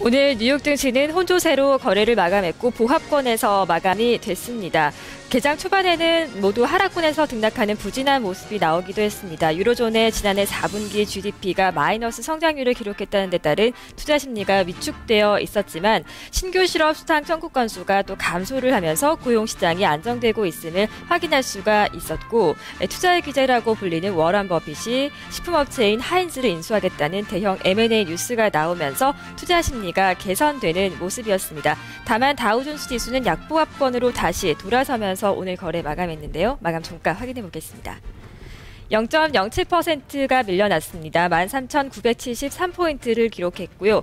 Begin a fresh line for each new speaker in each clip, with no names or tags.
오늘 뉴욕 증시는 혼조세로 거래를 마감했고 보합권에서 마감이 됐습니다. 개장 초반에는 모두 하락권에서 등락하는 부진한 모습이 나오기도 했습니다. 유로존의 지난해 4분기 GDP가 마이너스 성장률을 기록했다는 데 따른 투자 심리가 위축되어 있었지만 신규 실업 수당 청구 건수가 또 감소를 하면서 고용 시장이 안정되고 있음을 확인할 수가 있었고 투자의 기재라고 불리는 워런 버핏이 식품업체인 하인즈를 인수하겠다는 대형 M&A 뉴스가 나오면서 투자 심리 가 개선되는 모습이었습니다. 다만 다우존스 지수는 약보합권으로 다시 돌아서면서 오늘 거래 마감했는데요. 마감 종가 확인해 보겠습니다. 0.07%가 밀려났습니다. 13,973포인트를 기록했고요.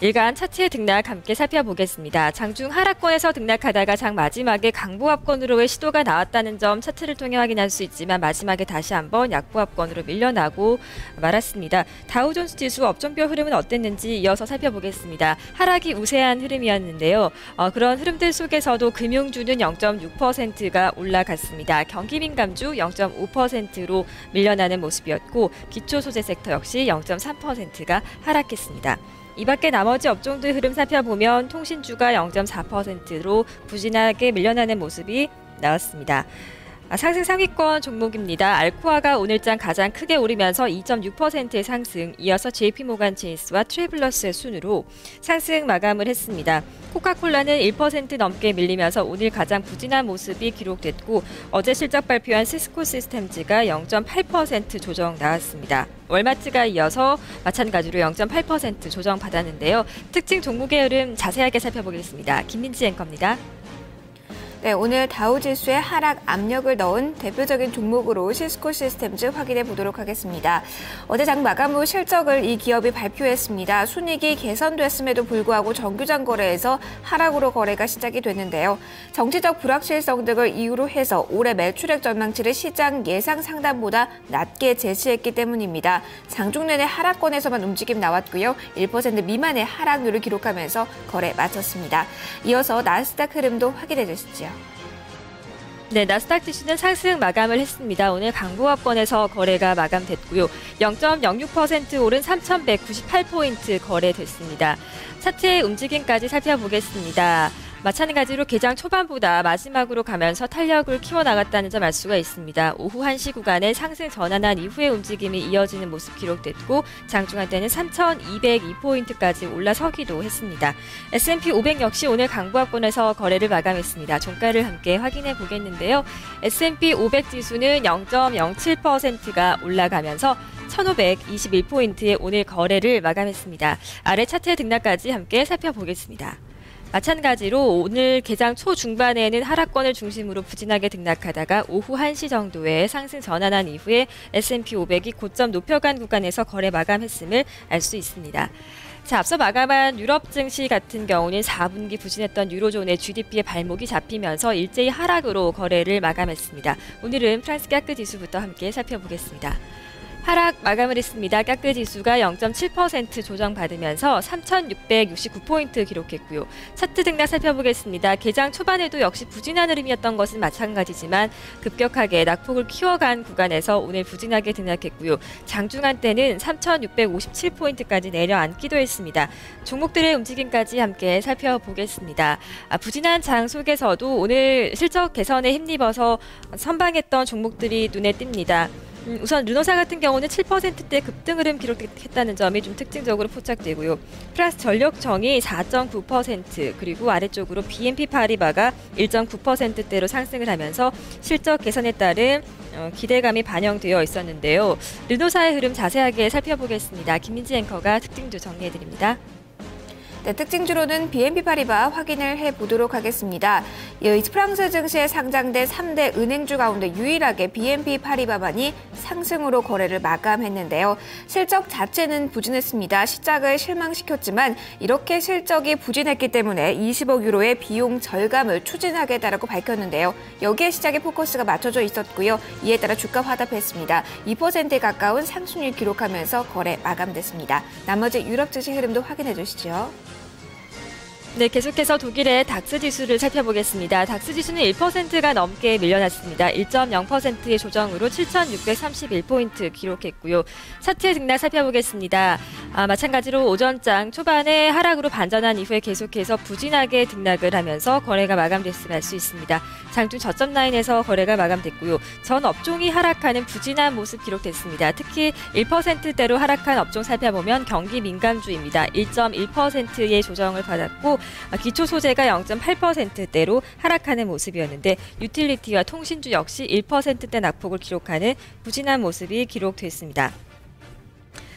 일간 차트의 등락 함께 살펴보겠습니다. 장중 하락권에서 등락하다가 장 마지막에 강보합권으로의 시도가 나왔다는 점 차트를 통해 확인할 수 있지만 마지막에 다시 한번 약보합권으로 밀려나고 말았습니다. 다우존스 지수 업종별 흐름은 어땠는지 이어서 살펴보겠습니다. 하락이 우세한 흐름이었는데요. 어, 그런 흐름들 속에서도 금융주는 0.6%가 올라갔습니다. 경기민감주 0.5%로 밀려나는 모습이었고 기초소재 섹터 역시 0.3%가 하락했습니다. 이 밖에 나머지 업종들 흐름 살펴보면 통신주가 0.4%로 부진하게 밀려나는 모습이 나왔습니다. 아, 상승 상위권 종목입니다. 알코아가 오늘장 가장 크게 오르면서 2.6%의 상승, 이어서 JP모간 체이스와 트래블러스의 순으로 상승 마감을 했습니다. 코카콜라는 1% 넘게 밀리면서 오늘 가장 부진한 모습이 기록됐고 어제 실적 발표한 시스코 시스템즈가 0.8% 조정 나왔습니다. 월마트가 이어서 마찬가지로 0.8% 조정 받았는데요. 특징 종목의 흐름 자세하게 살펴보겠습니다. 김민지 앵커입니다.
네, 오늘 다우 지수에 하락 압력을 넣은 대표적인 종목으로 시스코 시스템즈 확인해 보도록 하겠습니다. 어제 장 마감 후 실적을 이 기업이 발표했습니다. 순이익이 개선됐음에도 불구하고 정규장 거래에서 하락으로 거래가 시작이 됐는데요. 정치적 불확실성 등을 이유로 해서 올해 매출액 전망치를 시장 예상 상단보다 낮게 제시했기 때문입니다. 장중 내내 하락권에서만 움직임 나왔고요. 1% 미만의 하락률을 기록하면서 거래 마쳤습니다. 이어서 나스닥 흐름도 확인해 주시죠.
네, 나스닥 지수는 상승 마감을 했습니다. 오늘 강보합권에서 거래가 마감됐고요. 0.06% 오른 3,198포인트 거래됐습니다. 차트의 움직임까지 살펴보겠습니다. 마찬가지로 개장 초반보다 마지막으로 가면서 탄력을 키워나갔다는 점 알 수가 있습니다. 오후 1시 구간에 상승 전환한 이후의 움직임이 이어지는 모습 기록됐고 장중 한 때는 3,202포인트까지 올라서기도 했습니다. S&P 500 역시 오늘 강보합권에서 거래를 마감했습니다. 종가를 함께 확인해 보겠는데요. S&P 500 지수는 0.07%가 올라가면서 1,521포인트의 오늘 거래를 마감했습니다. 아래 차트의 등락까지 함께 살펴보겠습니다. 마찬가지로 오늘 개장 초중반에는 하락권을 중심으로 부진하게 등락하다가 오후 1시 정도에 상승 전환한 이후에 S&P 500이 고점 높여간 구간에서 거래 마감했음을 알 수 있습니다. 자, 앞서 마감한 유럽 증시 같은 경우는 4분기 부진했던 유로존의 GDP의 발목이 잡히면서 일제히 하락으로 거래를 마감했습니다. 오늘은 프랑스 까크 지수부터 함께 살펴보겠습니다. 하락 마감을 했습니다. 까크 지수가 0.7% 조정받으면서 3,669포인트 기록했고요. 차트 등락 살펴보겠습니다. 개장 초반에도 역시 부진한 흐름이었던 것은 마찬가지지만 급격하게 낙폭을 키워간 구간에서 오늘 부진하게 등락했고요. 장중한 때는 3,657포인트까지 내려앉기도 했습니다. 종목들의 움직임까지 함께 살펴보겠습니다. 아, 부진한 장 속에서도 오늘 실적 개선에 힘입어서 선방했던 종목들이 눈에 띕니다. 음, 우선 르노사 같은 경우는 7%대 급등 흐름 기록했다는 점이 좀 특징적으로 포착되고요. 플러스 전력청이 4.9% 그리고 아래쪽으로 BNP 파리바가 1.9%대로 상승을 하면서 실적 개선에 따른 어, 기대감이 반영되어 있었는데요. 르노사의 흐름 자세하게 살펴보겠습니다. 김민지 앵커가 특징도 정리해드립니다.
네, 특징 주로는 BNP 파리바 확인을 해보도록 하겠습니다. 프랑스 증시에 상장된 3대 은행주 가운데 유일하게 BNP 파리바만이 상승으로 거래를 마감했는데요. 실적 자체는 부진했습니다. 시작을 실망시켰지만 이렇게 실적이 부진했기 때문에 20억 유로의 비용 절감을 추진하겠다라고 밝혔는데요. 여기에 시작에 포커스가 맞춰져 있었고요. 이에 따라 주가 화답했습니다. 2%에 가까운 상승률 기록하면서 거래 마감됐습니다. 나머지 유럽 증시 흐름도 확인해 주시죠.
네, 계속해서 독일의 닥스 지수를 살펴보겠습니다. 닥스 지수는 1%가 넘게 밀려났습니다. 1.0%의 조정으로 7,631포인트 기록했고요. 차트의 등락 살펴보겠습니다. 아, 마찬가지로 오전장 초반에 하락으로 반전한 이후에 계속해서 부진하게 등락을 하면서 거래가 마감됐음을 알 수 있습니다. 장중 저점 라인에서 거래가 마감됐고요. 전 업종이 하락하는 부진한 모습 기록됐습니다. 특히 1%대로 하락한 업종 살펴보면 경기 민감주입니다. 1.1%의 조정을 받았고 아, 기초 소재가 0.8%대로 하락하는 모습이었는데 유틸리티와 통신주 역시 1%대 낙폭을 기록하는 부진한 모습이 기록됐습니다.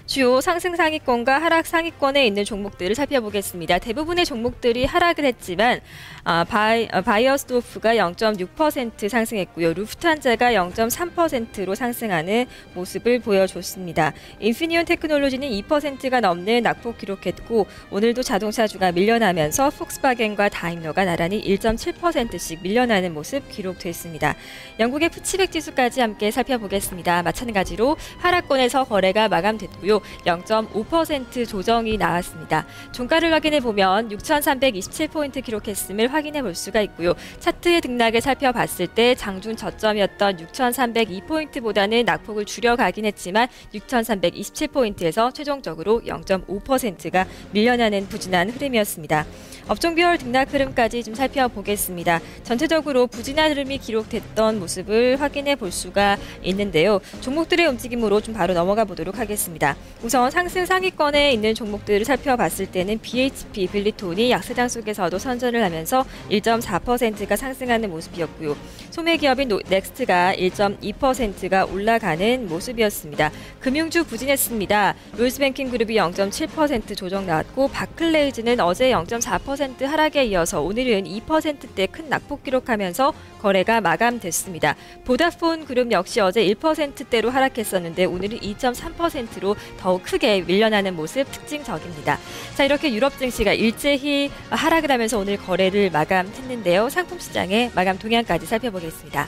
주요 상승 상위권과 하락 상위권에 있는 종목들을 살펴보겠습니다. 대부분의 종목들이 하락을 했지만 아, 바이, 어, 바이어스도프가 0.6% 상승했고요. 루프트한자가 0.3%로 상승하는 모습을 보여줬습니다. 인피니온 테크놀로지는 2%가 넘는 낙폭 기록했고 오늘도 자동차주가 밀려나면서 폭스바겐과 다임러가 나란히 1.7%씩 밀려나는 모습 기록됐습니다. 영국의 푸치백 지수까지 함께 살펴보겠습니다. 마찬가지로 하락권에서 거래가 마감됐고요. 0.5% 조정이 나왔습니다. 종가를 확인해 보면 6,327포인트 기록했음을 확인해 볼 수가 있고요. 차트의 등락을 살펴봤을 때 장중 저점이었던 6,302포인트보다는 낙폭을 줄여가긴 했지만 6,327포인트에서 최종적으로 0.5%가 밀려나는 부진한 흐름이었습니다. 업종별 등락 흐름까지 좀 살펴보겠습니다. 전체적으로 부진한 흐름이 기록됐던 모습을 확인해 볼 수가 있는데요. 종목들의 움직임으로 좀 바로 넘어가 보도록 하겠습니다. 우선 상승 상위권에 있는 종목들을 살펴봤을 때는 BHP, 빌리톤이 약세장 속에서도 선전을 하면서 1.4%가 상승하는 모습이었고요. 소매기업인 넥스트가 1.2%가 올라가는 모습이었습니다. 금융주 부진했습니다. 롤스뱅킹 그룹이 0.7% 조정 나왔고 바클레이즈는 어제 0.4% 하락에 이어서 오늘은 2%대 큰 낙폭 기록하면서 거래가 마감됐습니다. 보다폰 그룹 역시 어제 1%대로 하락했었는데 오늘은 2.3%로 더욱 크게 밀려나는 모습 특징적입니다. 자 이렇게 유럽 증시가 일제히 하락을 하면서 오늘 거래를 마감했는데요. 상품 시장의 마감 동향까지 살펴보겠습니다.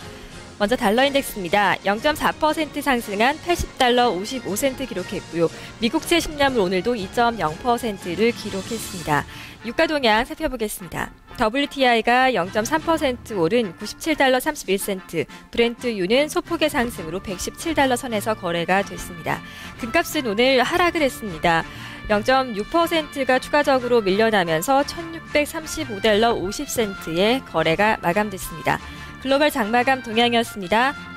먼저 달러 인덱스입니다. 0.4% 상승한 80달러 55센트 기록했고요. 미국채 10 년물 오늘도 2.0%를 기록했습니다. 유가 동향 살펴보겠습니다. WTI가 0.3% 오른 97달러 31센트, 브렌트유는 소폭의 상승으로 117달러 선에서 거래가 됐습니다. 금값은 오늘 하락을 했습니다. 0.6%가 추가적으로 밀려나면서 1635달러 50센트의 거래가 마감됐습니다. 글로벌 장마감 동향이었습니다.